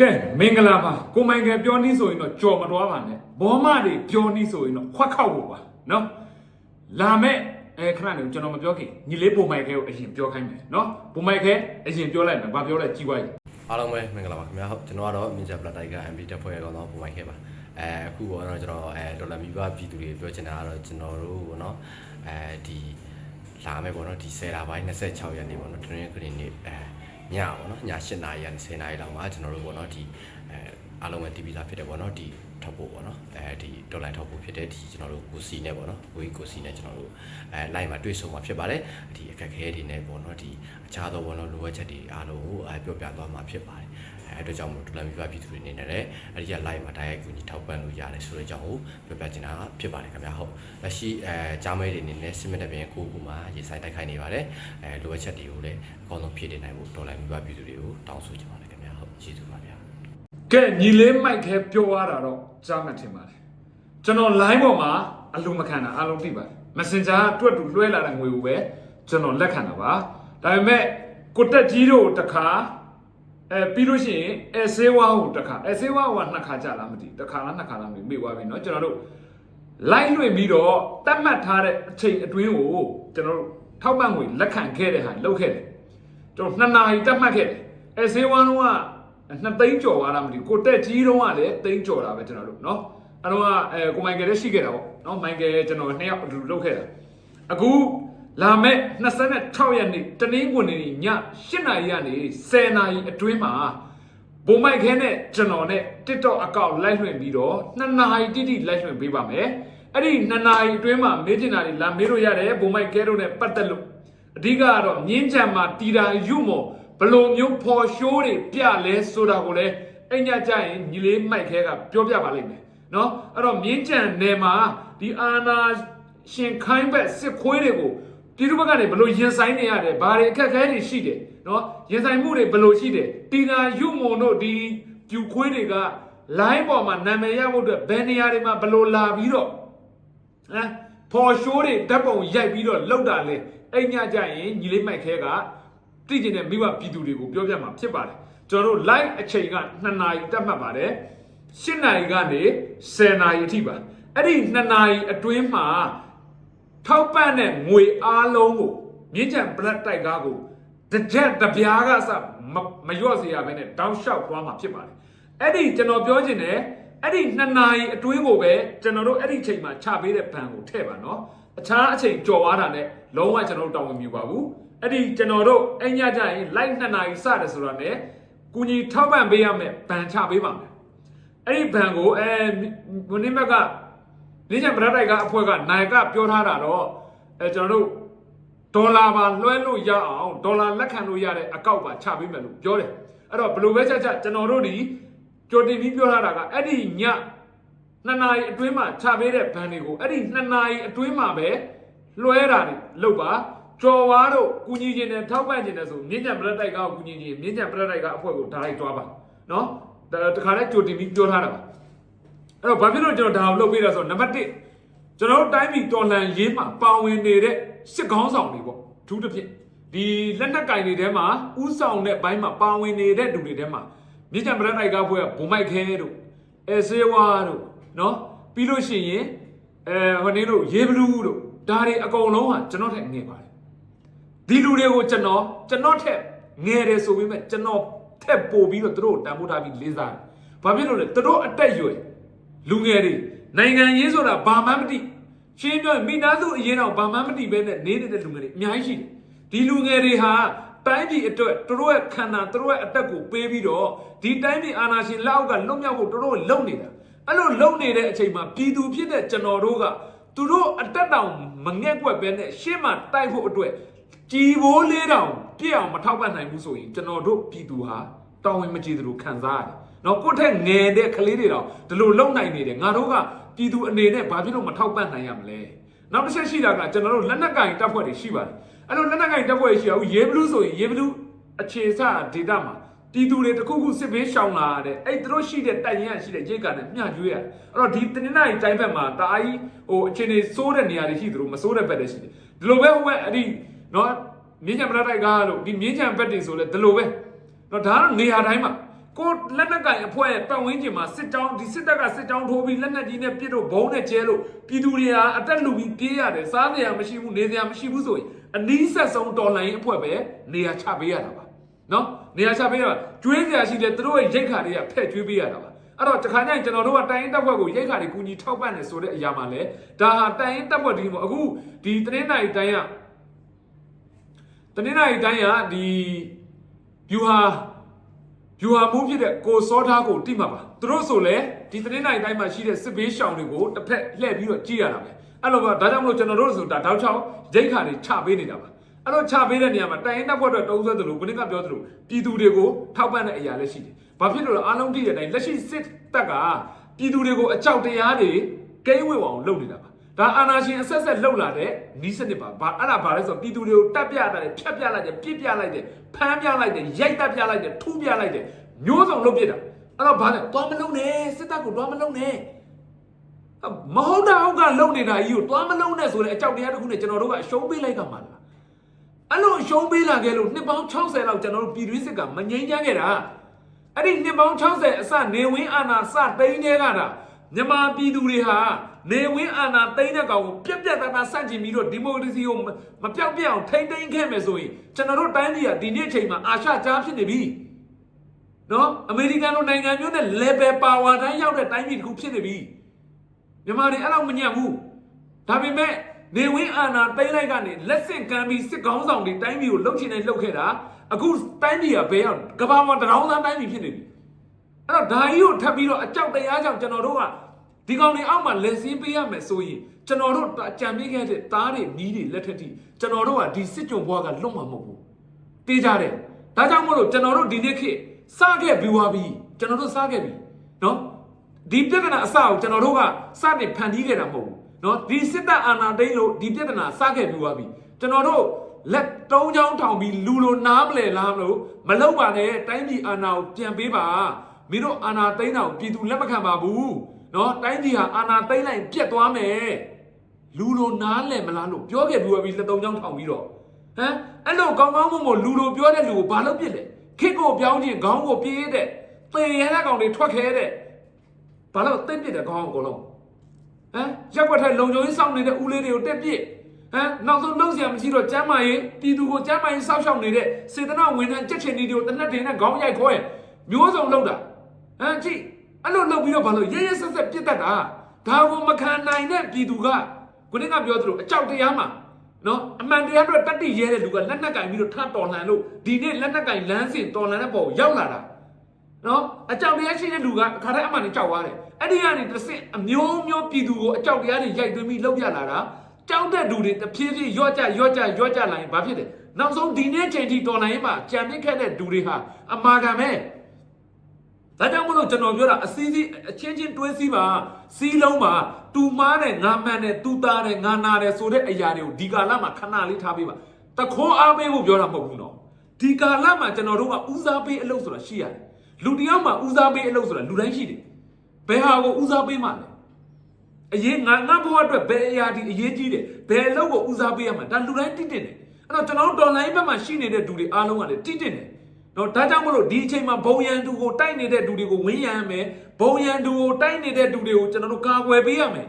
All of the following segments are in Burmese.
ကဲမင်္ဂလာပါကိုမိုင်ကယ်ပြောနည်းဆိုရင်တော့ကြော်မတော်ပါနဲ့ဘောမတွေပြောနည်းဆိုရင်တော့ခွက်ခောက်ဖို့ပါနော်လာမဲ့အဲခဏနေကျွန်တော်မပြောခင်ညီလေးပုံမိုင်ကယ်ကိုအရင်ပြောခိုင်းမယ်နော်ပုံမိုင်ကယ်အရင်ပြောလိုက်မယ်ဘာပြောလဲကြည့်ပါဦးအားလုံးပဲမင်္ဂလာပါခင်ဗျာဟုတ်ကျွန်တော်ကတော့မြင်ကြပလက်တိုက်က MB တက်ဖွဲ့ရကောင်တော့ပုံမှန်ခဲ့ပါအဲအခုတော့ကျွန်တော်အဲဒေါ်လာမီဘပြည်သူတွေပြောချင်တာကတော့ကျွန်တော်တို့ပေါ့နော်အဲဒီလာမယ်ပေါ့နော်ဒီ10လပိုင်း26ရက်နေ့ပေါ့နော်တနင်္ဂနွေနေ့အဲ ညပေါ့နော်ည7နာရီကနေ10နာရီလောက်မှာကျွန်တော်တို့ပေါ့နော်ဒီအဲအားလုံးပဲ TV လာဖြစ်တယ်ပေါ့နော်ဒီထောက်ဖို့ပေါ့နော်အဲဒီဒေါ်လာထောက်ဖို့ဖြစ်တဲ့ဒီကျွန်တော်တို့ကိုစီနဲ့ပေါ့နော်ကိုကြီးကိုစီနဲ့ကျွန်တော်တို့အဲ line မှာတွေ့ဆုံမှာဖြစ်ပါတယ်ဒီအခက်အခဲတွေနဲ့ပေါ့နော်ဒီအခြားသောပေါ့နော်လိုအပ်ချက်တွေအားလုံးကိုအဲပြောပြသွားမှာဖြစ်ပါတယ် အဲအတွက်ကြောင့်မို့ဒူလာမီဘပြည်သူတွေအနေနဲ့လည်းအဲ့ဒီက live မှာတိုက်ရိုက်ကူညီထောက်ပံ့လို့ရတယ်ဆိုတဲ့အကြောင်းကိုပြောပြချင်တာဖြစ်ပါတယ်ခင်ဗျာဟုတ်လက်ရှိအဲကြားမဲတွေအနေနဲ့စစ်မတဲ့ပြင်ကိုကူမှာရေဆိုင်တိုက်ခိုက်နေပါတယ်အဲလိုအပ်ချက်တွေကိုလည်းအကောင်းဆုံးဖြည့်တင်နိုင်ဖို့ဒေါ်လာမီဘပြည်သူတွေကိုတောင်းဆိုချင်ပါတယ်ခင်ဗျာဟုတ်ကျေးဇူးပါဗျာကဲညီလေးမိုက်ခဲပြောရတာတော့ကြားမှတ်ထင်ပါတယ်ကျွန်တော် line ပေါ်မှာအလုံးမခံတာအားလုံးသိပါတယ် messenger ကတွက်တူလွှဲလာတဲ့ငွေကိုပဲကျွန်တော်လက်ခံတာပါဒါပေမဲ့ကိုတက်ကြီးတို့တခါ အဲပြီးလို့ရှိရင်အဲဆေးဝါးကိုတခါအဲဆေးဝါးကနှစ်ခါကြာလားမသိဘူးတစ်ခါလားနှစ်ခါလားမသိဘူးမေ့သွားပြီเนาะကျွန်တော်တို့ line လွှင့်ပြီးတော့တတ်မှတ်ထားတဲ့အချိန်အတွင်းကိုကျွန်တော်တို့ထောက်ပံ့ငွေလက်ခံခဲ့တဲ့ဟာလုပ်ခဲ့တယ်ကျွန်တော်နှစ်နာရီတတ်မှတ်ခဲ့တယ်အဲဆေးဝါးလုံးကနှစ်သိန်းကျော်သွားတာမသိဘူးကိုတက်ကြီးတုံးကလည်းသိန်းကျော်တာပဲကျွန်တော်တို့เนาะအဲတော့ကအဲကိုမိုင်ကယ်လည်းရှိခဲ့တာပေါ့เนาะမိုင်ကယ်ကျွန်တော်နှစ်ယောက်အတူတူလုပ်ခဲ့တာအခု လာမဲ့26ရက်နေ့တနင်္ဂနွေနေ့ည8နာရီကနေ10နာရီအတွင်းမှာဘုံမိုက်ခဲနဲ့ကျွန်တော်နဲ့ TikTok အကောင့်လိုက်လွှင့်ပြီးတော့နှစ်နာရီတိတိလိုက်လွှင့်ပေးပါမယ်အဲ့ဒီနှစ်နာရီအတွင်းမှာမေးချင်တာတွေလာမေးလို့ရတယ်ဘုံမိုက်ခဲတို့နဲ့ပတ်သက်လို့အဓိကကတော့မြင်းချံမှာတီတာယူမောဘယ်လိုမျိုးဖော်ရှိုးတွေပြလဲဆိုတာကိုလည်းအဲ့ညကြရင်ညီလေးမိုက်ခဲကပြောပြပါလိမ့်မယ်နော်အဲ့တော့မြင်းချံနယ်မှာဒီအာနာရှင်ခိုင်းဘက်စစ်ခွေးတွေကို ပြည်သူဘက်ကနေဘယ်လိုရင်ဆိုင်နေရတယ်ဘာတွေအခက်အခဲတွေရှိတယ်နော်ရင်ဆိုင်မှုတွေဘယ်လိုရှိတယ်တီနာယူမွန်တို့ဒီပြူခွေးတွေက line ပေါ်မှာနာမည်ရဖို့အတွက်ဘယ်နေရာတွေမှာဘယ်လိုလာပြီးတော့ဟမ်ဖော်ရှိုးတွေဓာတ်ပုံရိုက်ပြီးတော့လောက်တာလေအဲ့ညကြရင်ညီလေးမိုက်ခဲကသိကျင်တဲ့မိဘပြည်သူတွေကိုပြောပြမှာဖြစ်ပါတယ်ကျွန်တော်တို့ live အချိန်က2နာရီတက်မှတ်ပါတယ်8နာရီကနေ10နာရီအထိပါအဲ့ဒီ2နာရီအတွင်းမှာ ထောက်ပံ့တဲ့ငွေအားလုံးကိုမြင့်ချံ black တိုက်ကားကိုတစ်ချက်တစ်ပြားကစမမလျော့စေရဘဲနဲ့တောင်းလျှောက်သွားမှာဖြစ်ပါတယ်အဲ့ဒီကျွန်တော်ပြောချင်တယ်အဲ့ဒီနှစ်နာရီအတွင်းကိုပဲကျွန်တော်တို့အဲ့ဒီချိန်မှာချပေးတဲ့ဘဏ်ကိုထည့်ပါနော်အခြားအချိန်ကြော်သွားတာနဲ့လုံးဝကျွန်တော်တို့တောင်းဝင်မြူပါဘူးအဲ့ဒီကျွန်တော်တို့အဲ့ညကြရင် live နှစ်နာရီစတယ်ဆိုတော့ねကုညီထောက်ပံ့ပေးရမယ်ဘဏ်ချပေးပါမယ်အဲ့ဒီဘဏ်ကိုအဲမင်းဘက်က လင်းချံပရတိုက်ကအဖွဲကနိုင်ကပြောထားတာတော့အဲကျွန်တော်တို့ဒေါ်လာပါလွှဲလို့ရအောင်ဒေါ်လာလက်ခံလို့ရတဲ့အကောက်ပါချပေးမယ်လို့ပြောတယ်အဲ့တော့ဘယ်လိုပဲချက်ချက်ကျွန်တော်တို့ဒီကြိုတင်ပြီးပြောထားတာကအဲ့ဒီညနှစ်နာရီအတွင်းမှာချပေးတဲ့ဘန်တွေကိုအဲ့ဒီနှစ်နာရီအတွင်းမှာပဲလွှဲတာတွေလုပ်ပါကြော်ဝါတို့ကုညီခြင်းနဲ့ထောက်ပံ့ခြင်းနဲ့ဆိုမြင့်ညံပရတိုက်ကကုညီခြင်းမြင့်ညံပရတိုက်ကအဖွဲကိုဒါလိုက်သွားပါနော်ဒါတခါလဲကြိုတင်ပြီးပြောထားတာပါ အဲ့တော့ဘာဖြစ်လို့ကျွန်တော်ဒါကိုလုပ်ပေးတာဆိုတော့နံပါတ်1ကျွန်တော်တို့တိုင်းပြည်တော်လှန်ရေးမှာပါဝင်နေတဲ့စစ်ကောင်းဆောင်တွေပေါ့အထူးသဖြင့်ဒီလက်နက်ကင်တွေထဲမှာဥဆောင်တဲ့ဘိုင်းမှာပါဝင်နေတဲ့လူတွေထဲမှာမြစ်ချံပရနိုင်ကဘွဲကဘုံမိုက်ခဲတို့အဲဆေးဝါတို့နော်ပြီးလို့ရှိရင်အဲဟိုနေတို့ရေဘလူးတို့ဒါတွေအကုန်လုံးဟာကျွန်တော်ထက်ငယ်ပါတယ်ဒီလူတွေကိုကျွန်တော်ကျွန်တော်ထက်ငယ်တယ်ဆိုပေမဲ့ကျွန်တော်ထက်ပိုပြီးတော့သူတို့တန်ဖိုးထားပြီးလေးစားတယ်ဘာဖြစ်လို့လဲသူတို့အတက်ရွယ် လူငယ်တွေနိုင်ငံရေးဆိုတာဘာမှမသိရှင်းပြောရင်မိသားစုအရင်တော့ဘာမှမသိပဲနဲ့နေနေတဲ့လူငယ်တွေအများကြီးရှိတယ်ဒီလူငယ်တွေဟာတိုင်းပြည်အတွက်သူတို့ရဲ့ခန္ဓာသူတို့ရဲ့အသက်ကိုပေးပြီးတော့ဒီတိုင်းပြည်အာဏာရှင်လက်အောက်ကလွတ်မြောက်ဖို့သူတို့လုံနေတာအဲ့လိုလုံနေတဲ့အချိန်မှာပြည်သူဖြစ်တဲ့ကျွန်တော်တို့ကသူတို့အတက်တောင်မငဲ့ကွက်ပဲနဲ့ရှေ့မှာတိုက်ဖို့အတွက်ကြည်ဘိုးလေးတောင်ပြည့်အောင်မထောက်ပံ့နိုင်ဘူးဆိုရင်ကျွန်တော်တို့ပြည်သူဟာ တောင်းဝင်မကြည့်သလိုခံစားရတယ်။နော်ကိုယ့်ထက်ငယ်တဲ့ကလေးတွေတော့ဒီလိုလုံနိုင်နေတယ်ငါတို့ကပြည်သူအနေနဲ့ဘာဖြစ်လို့မထောက်ပံ့နိုင်ရမလဲ။နောက်တစ်ချက်ရှိတာကကျွန်တော်တို့လက်နက်ကင်တပ်ဖွဲ့တွေရှိပါတယ်။အဲ့လိုလက်နက်ကင်တပ်ဖွဲ့တွေရှိအောင်ရေဘလူးဆိုရင်ရေဘလူးအခြေစဒေတာမှာပြည်သူတွေတခုခုစစ်ဘေးရှောင်လာတဲ့အဲ့သူတို့ရှိတဲ့တိုင်ရန်ရှိတဲ့ရိတ်ကနဲ့မျှကျွေးရတယ်။အဲ့တော့ဒီတနင်္လာရီတိုင်းဘက်မှာတအားကြီးဟိုအခြေအနေစိုးတဲ့နေရာတွေရှိသလိုမစိုးတဲ့ဘက်တွေရှိတယ်။ဒီလိုပဲဟိုဘက်အဲ့ဒီနော်မြင်းချံပရတိုက်ကားလို့ဒီမြင်းချံဘက်တွေဆိုလဲဒီလိုပဲ တော့ဒါကတော့နေရာတိုင်းမှာကိုလက်နက်ကင်အဖွဲ့ပတ်ဝန်းကျင်မှာစစ်ကြောင်းဒီစစ်တပ်ကစစ်ကြောင်းထိုးပြီးလက်နက်ကြီးနဲ့ပစ်လို့ဘုံနဲ့ကျဲလို့ပြည်သူတွေဟာအတက်လူပြီးပြေးရတယ်စားစရာမရှိဘူးနေစရာမရှိဘူးဆိုရင်အနီးဆက်ဆုံးတော်လှန်ရေးအဖွဲ့ပဲနေရာချပေးရတာပါနော်နေရာချပေးရတာကျွေးစရာရှိတယ်သူတို့ရဲ့ရိတ်ခါတွေကဖက်ကျွေးပေးရတာပါအဲ့တော့တခါကျရင်ကျွန်တော်တို့ကတိုင်းရင်းတပ်ဖွဲ့ကိုရိတ်ခါတွေကူညီထောက်ပံ့နေဆိုတဲ့အရာမှာလဲဒါဟာတိုင်းရင်းတပ်ဖွဲ့ဒီမို့အခုဒီတနင်္လာရီတိုင်းကတနင်္လာရီတိုင်းကဒီ ဗျူဟာဗျူဟာမှုဖြစ်တဲ့ကိုစောထားကိုတိမှတ်ပါသူတို့ဆိုလဲဒီသတင်းနိုင်တိုင်းမှာရှိတဲ့စစ်ဘေးရှောင်တွေကိုတစ်ဖက်လှည့်ပြီးတော့ကြည့်ရတာပဲအဲ့လိုပါဒါကြောင့်မလို့ကျွန်တော်တို့ဆိုတာတောက်ချောင်းရိတ်ခါတွေချပေးနေတာပါအဲ့တော့ချပေးတဲ့နေရာမှာတိုင်ရင်တပ်ဖွဲ့တွေတုံးဆွဲသလိုခုနကပြောသလိုပြည်သူတွေကိုထောက်ပံ့တဲ့အရာလည်းရှိတယ်ဘာဖြစ်လို့လဲအားလုံးသိတဲ့အတိုင်းလက်ရှိစစ်တပ်ကပြည်သူတွေကိုအကြောက်တရားတွေကိန်းဝေဝအောင်လုပ်နေတာပါ ဒါအာနာရှင်အဆက်ဆက်လှုပ်လာတဲ့နီးစနစ်ပါဘာအဲ့ဒါဘာလဲဆိုတော့ပြည်သူတွေကိုတက်ပြတာတယ်ဖြတ်ပြလိုက်တယ်ပြစ်ပြလိုက်တယ်ဖမ်းပြလိုက်တယ်ရိုက်တက်ပြလိုက်တယ်ထူးပြလိုက်တယ်မျိုးစုံလုပ်ပြတာအဲ့တော့ဘာလဲသွားမလုံးနဲ့စစ်တပ်ကိုသွားမလုံးနဲ့မဟုတ်တာဟုတ်ကလုံနေတာကြီးကိုသွားမလုံးနဲ့ဆိုတဲ့အကြောက်တရားတစ်ခုနဲ့ကျွန်တော်တို့ကအရှုံးပေးလိုက်ကမှလားအဲ့လိုအရှုံးပေးလာခဲ့လို့နှစ်ပေါင်း60လောက်ကျွန်တော်တို့ပြည်တွင်းစစ်ကမငြိမ်းချမ်းခဲ့တာအဲ့ဒီနှစ်ပေါင်း60အစနေဝင်းအာနာစတိန်းတဲ့ကတာ မြန်မာပြည်သူတွေဟာနေဝင်းအာနာတိန်းတဲ့ကောင်ကိုပြက်ပြက်သားသားစန့်ကျင်ပြီးတော့ဒီမိုကရေစီကိုမပြောက်ပြက်အောင်ထိမ့်သိမ်းခဲ့မယ်ဆိုရင်ကျွန်တော်တို့တိုင်းပြည်ကဒီနေ့အချိန်မှာအာရှကြားဖြစ်နေပြီနော်အမေရိကန်လိုနိုင်ငံမျိုးနဲ့ level power တိုင်းရောက်တဲ့တိုင်းပြည်တစ်ခုဖြစ်နေပြီမြန်မာတွေအဲ့လောက်မညံ့ဘူးဒါပေမဲ့နေဝင်းအာနာတိမ့်လိုက်ကနေလက်ဆင့်ကမ်းပြီးစစ်ကောင်းဆောင်တွေတိုင်းပြည်ကိုလှုပ်ချင်နေလှုပ်ခဲ့တာအခုတိုင်းပြည်ကဘယ်ရောက်ကဘာမှတရောင်းသားတိုင်းပြည်ဖြစ်နေပြီ အဲ့တော့ဒါကြီးကိုထပ်ပြီးတော့အကြောက်တရားကြောင့်ကျွန်တော်တို့ကဒီကောင်တွေအောက်မှာလက်စင်းပေးရမယ်ဆိုရင်ကျွန်တော်တို့အကြံပေးခဲ့တဲ့သားတွေနီးတွေလက်ထက်ထိကျွန်တော်တို့ကဒီစစ်ကြုံဘွားကလွတ်မှာမဟုတ်ဘူးတေးကြတယ်ဒါကြောင့်မို့လို့ကျွန်တော်တို့ဒီနေ့ခေတ်စခဲ့ပြီးွားပြီကျွန်တော်တို့စခဲ့ပြီနော်ဒီပြဿနာအစကိုကျွန်တော်တို့ကစတင်ဖန်တီးခဲ့တာမဟုတ်ဘူးနော်ဒီစစ်တပ်အာဏာသိမ်းလို့ဒီပြဿနာစခဲ့ပြီးွားပြီကျွန်တော်တို့လက်တုံးချောင်းထောင်ပြီးလူလိုနားမလဲလားမလို့မလောက်ပါနဲ့တိုင်းပြည်အာဏာကိုပြန်ပေးပါ မင်းတို့အာဏာသိမ်းတာကိုပြည်သူလက်မခံပါဘူးနော်တိုင်းပြည်ဟာအာဏာသိမ်းလိုက်ပြက်သွားမယ်လူလိုနားလဲမလားလို့ပြောခဲ့ပြီးွားပြီလက်တုံးချောင်းထောင်ပြီးတော့ဟမ်အဲ့လိုကောင်းကောင်းမွန်မွန်လူလိုပြောတဲ့လူကိုဘာလို့ပြစ်လဲခစ်ကိုပြောင်းခြင်းခေါင်းကိုပြေးတဲ့သေရတဲ့ကောင်တွေထွက်ခဲတဲ့ဘာလို့သိပ်ပြစ်တဲ့ခေါင်းကိုအကုန်လုံးဟမ်ရက်ွက်ထဲလုံခြုံရေးစောင့်နေတဲ့ဦးလေးတွေကိုတက်ပြစ်ဟမ်နောက်ဆုံးလုံးစရာမရှိတော့ကျမ်းမာရေးပြည်သူကိုကျမ်းမာရေးစောင့်ရှောက်နေတဲ့စေတနာဝန်ထမ်းကြက်ချင်တွေကိုတနက်တင်နဲ့ခေါင်းရိုက်ခွဲမျိုးစုံလောက်တာ ဟမ်ကြည့်အဲ့လိုလုပ်ပြီးတော့ဘာလို့ရဲရဲဆက်ဆက်ပြစ်တတ်တာဒါကိုမခံနိုင်တဲ့ပြည်သူကခုနကပြောသလိုအကြောက်တရားမှာနော်အမှန်တရားအတွက်တတ်တိရဲတဲ့လူကလက်နက်ကင်ပြီးတော့ထတော်လှန်လို့ဒီနေ့လက်နက်ကင်လမ်းစဉ်တော်လှန်တဲ့ပုံကိုရောက်လာတာနော်အကြောက်တရားရှိတဲ့လူကအခါတိုင်းအမှန်နဲ့ကြောက်သွားတယ်အဲ့ဒီကနေတစ်ဆင့်အမျိုးမျိုးပြည်သူကိုအကြောက်တရားတွေရိုက်သွင်းပြီးလောက်ရလာတာကြောက်တဲ့လူတွေတဖြည်းဖြည်းရော့ကြရော့ကြရော့ကြလာရင်ဘာဖြစ်လဲနောက်ဆုံးဒီနေ့ချိန်ထိတော်လှန်ရေးမှာကြံမြင့်ခဲ့တဲ့လူတွေဟာအမာခံပဲ ဒါကြောင့်မလို့ကျွန်တော်ပြောတာအစည်းစည်းအချင်းချင်းတွဲစည်းပါစီးလုံးပါတူမားတဲ့ငါမှန်တဲ့တူသားတဲ့ငါနာတဲ့ဆိုတဲ့အရာတွေကိုဒီကာလမှာခဏလေးထားပေးပါတခိုးအားပေးဖို့ပြောတာမဟုတ်ဘူးနော်ဒီကာလမှာကျွန်တော်တို့ကဦးစားပေးအလုပ်ဆိုတာရှိရတယ်လူတစ်ယောက်မှာဦးစားပေးအလုပ်ဆိုတာလူတိုင်းရှိတယ်ဘယ်ဟာကိုဦးစားပေးမှလဲအရေးငါငါဘဝအတွက်ဘယ်အရာဒီအရေးကြီးတယ်ဘယ်အလုပ်ကိုဦးစားပေးရမှာဒါလူတိုင်းတိတိတယ်အဲ့တော့ကျွန်တော်တို့တော်လိုင်းဘက်မှာရှိနေတဲ့လူတွေအားလုံးကလည်းတိတိတယ် တော့ဒါကြောင့်မလို့ဒီအချိန်မှာဘုံရန်သူကိုတိုက်နေတဲ့လူတွေကိုဝင်းရမ်းမယ်ဘုံရန်သူကိုတိုက်နေတဲ့လူတွေကိုကျွန်တော်တို့ကာကွယ်ပေးရမယ်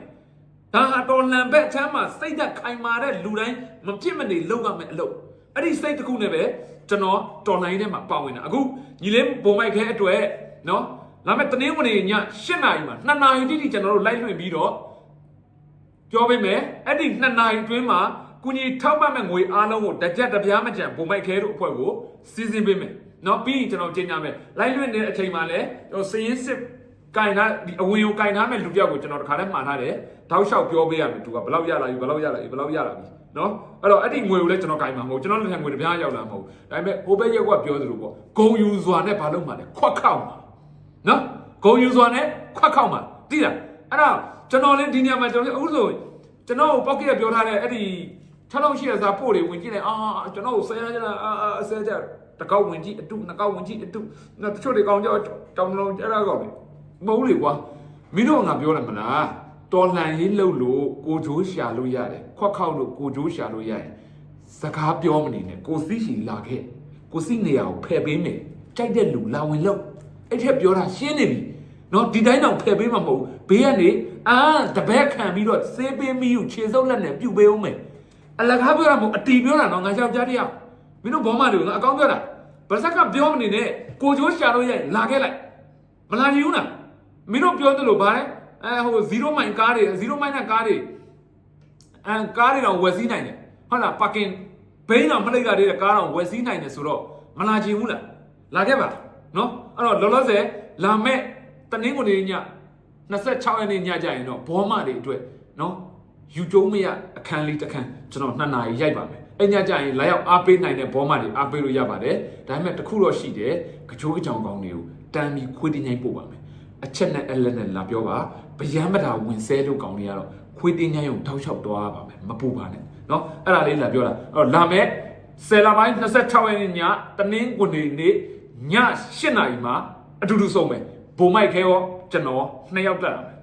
ဒါဟာတော်လန်ဘက်အချမ်းမှာစိတ်သက်ခိုင်မာတဲ့လူတိုင်းမဖြစ်မနေလုပ်ရမယ်အလုပ်အဲ့ဒီစိတ်တစ်ခုနဲ့ပဲကျွန်တော်တော်လိုင်းထဲမှာပါဝင်တာအခုညီလေးဘုံမိုက်ခဲအတွက်နော်လာမယ့်တနင်္ဂနွေည7နာရီမှာ2နာရီတိတိကျွန်တော်တို့လိုက်လွှင့်ပြီးတော့ပြောပေးမယ်အဲ့ဒီနှစ်နာရီအတွင်းမှာကုညီထောက်ပံ့မဲ့ငွေအားလုံးကိုတစ်ကြက်တစ်ပြားမကြံပုံမိုက်ခဲတို့အဖွဲ့ကိုစီစဉ်ပေးမယ် နော်ပြီးရင်ကျွန်တော်ကျင်းကြမယ်လိုက်လွင့်တဲ့အချိန်မှာလည်းကျွန်တော်စည်ရင်းစစ်ကင်ထားဒီအဝင်ကိုကင်ထားမဲ့လူပြောက်ကိုကျွန်တော်တခါတည်းမှားထားတယ်တောက်လျှောက်ပြောပေးရမယ်သူကဘလောက်ရလာပြီဘလောက်ရလာပြီဘလောက်ရလာပြီနော်အဲ့တော့အဲ့ဒီငွေကိုလည်းကျွန်တော်ကင်မှာမဟုတ်ကျွန်တော်လက်ထံငွေတစ်ပြားရောက်လာမဟုတ်ဒါပေမဲ့ဟိုဘက်ရက်ကပြောသလိုပေါ့ဂုံယူစွာနဲ့ဘာလုပ်မှာလဲခွက်ခောက်မှာနော်ဂုံယူစွာနဲ့ခွက်ခောက်မှာသိလားအဲ့တော့ကျွန်တော်လည်းဒီနေရာမှာကျွန်တော်အခုဆိုကျွန်တော် pocket ပြောထားတဲ့အဲ့ဒီ 6လောက်ရှိရစားပို့တွေဝင်ကြည့်လိုက်အာကျွန်တော်ဆဲရကြလားအာအာဆဲကြတကောက်ဝင်ကြည့်အတုနှစ်ကောက်ဝင်ကြည့်အတုနော်တချို့တွေကောင်းကြောတောင်းလုံးအဲ့ဒါကောက်ပြီမဟုတ်လေကွာမင်းတို့ကငါပြောတယ်မလားတော်လှန်ရေးလှုပ်လို့ကိုဂျိုးရှာလို့ရတယ်ခွက်ခောက်လို့ကိုဂျိုးရှာလို့ရတယ်စကားပြောမနေနဲ့ကိုစီးရှိလာခဲ့ကိုစီးနေရကိုဖယ်ပေးမယ်ကြိုက်တဲ့လူလာဝင်လို့အဲ့ထက်ပြောတာရှင်းနေပြီနော်ဒီတိုင်းတော့ဖယ်ပေးမှာမဟုတ်ဘူးဘေးကနေအာတပည့်ခံပြီးတော့စေးပေးမိကိုခြေစုပ်လက်နဲ့ပြုတ်ပေးအောင်မယ် အလကားပြောတာမဟုတ်အတီပြောတာနော်ငါယောက်ျားတယောက်မင်းတို့ဘောမတွေကိုငါအကောင်းပြောတာဗစက်ကပြောမနေနဲ့ကိုချိုးရှာလို့ရရင်လာခဲ့လိုက်မလာကြည့်ဘူးလားမင်းတို့ပြောသလိုဗါလဲအဲဟို0မိုင်ကားတွေ0မိုင်နဲ့ကားတွေအန်ကားတွေတော့ဝယ်စည်းနိုင်တယ်ဟုတ်လားပါကင်ဘိန်းတော့မလိုက်တာတဲ့ကားတော့ဝယ်စည်းနိုင်တယ်ဆိုတော့မလာကြည့်ဘူးလားလာခဲ့ပါနော်အဲ့တော့လောလောဆယ်လာမဲ့တနင်္ဂနွေည26ရက်နေ့ညကြရင်တော့ဘောမတွေအတွက်နော် ယူကျုံးမရအခန်းလေးတစ်ခန်းကျွန်တော်2နာရီရိုက်ပါမယ်အဲ့ညကြရင်လာရောက်အားပေးနိုင်တဲ့ဘောမတွေအားပေးလို့ရပါတယ်ဒါပေမဲ့တစ်ခုတော့ရှိတယ်ကြိုးကြောင်ကောင်းတွေကိုတမ်းပြီးခွေးတင်းញိုင်းပို့ပါမယ်အချက်နဲ့အလက်နဲ့လာပြောပါဗျမ်းမတာဝင်ဆဲလို့ကောင်းနေရတော့ခွေးတင်းញိုင်းကိုတောက်လျှောက်သွားပါမယ်မပူပါနဲ့နော်အဲ့ဒါလေးလာပြောတာအဲ့တော့လာမဲ့ဆယ်လပိုင်း26ရက်နေ့ညတနင်္ဂနွေနေ့ည8နာရီမှာအတူတူဆုံးမယ်ဘုံမိုက်ခဲရောကျွန်တော်နှစ်ယောက်တက်လာမယ်